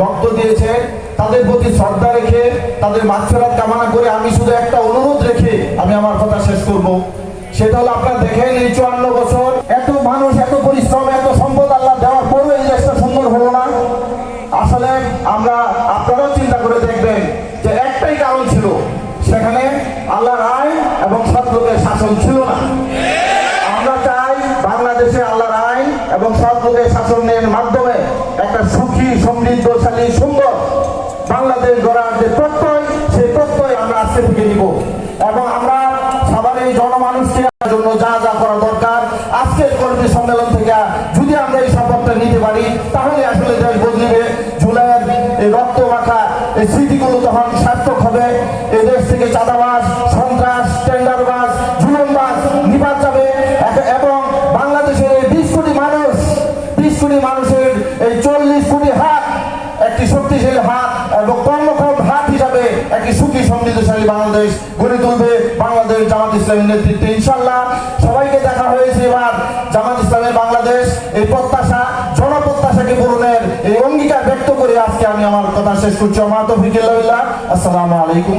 রক্ত দিয়েছে, তাদের প্রতি শ্রদ্ধা রেখে, তাদের মাছফেরাত কামনা করে আমি শুধু একটা অনুরোধ রেখে আমি আমার কথা শেষ করব। সেটা হলো আপনারা দেখেন এই চুয়ান্ন বছর এত মানুষ, এত পরিশ্রম, এত সম্পদ আল্লাহ দেওয়ার পরও এই দেশটা সুন্দর হলো না। আসলে আমরা, আপনারাও চিন্তা করে দেখবেন যে একটাই কারণ ছিল, সেখানে আল্লাহর আইন এবং সৎলোকের শাসন ছিল না। আমরা চাই বাংলাদেশে আল্লাহর আইন এবং সৎলোকের শাসনের মাধ্যমে গড়ার যে প্রত্যয়, সেই প্রত্যয় আমরা আজকে থেকে নিব। এবং আমরা এই জনমানুষকে জন্য যা যা করা দরকার, আজকের কর্মী সম্মেলন থেকে যদি আমরা এই শপথটা নিতে পারি, তাহলে আসলে দেশ বদলিবে জুলাইয়ের এই রক্ত মাখা এই স্মৃতিগুলো তখন সার্থক হবে। এই দেশ থেকে চাঁদাবাস সন্ত্রাস টেন্ডারবাস জুলুমবাস নিপাত যাবে। এবং বাংলাদেশের এই বিশ কোটি মানুষ, বিশ কোটি মানুষের এই চল্লিশ কোটি হাত, একটি শক্তিশালী হাত এবং সমৃদ্ধশালী বাংলাদেশ গড়ে তুলবে বাংলাদেশ জামাত ইসলামের নেতৃত্বে। ইনশাল্লাহ সবাইকে দেখা হয়েছে এবার জামাত ইসলামের বাংলাদেশ। এই প্রত্যাশা, জনপ্রত্যাশাকে পূরণের এই অঙ্গীকার ব্যক্ত করে আজকে আমি আমার কথা শেষ করছি। আমার তো ফিকিল্লাহ আসসালামু আলাইকুম।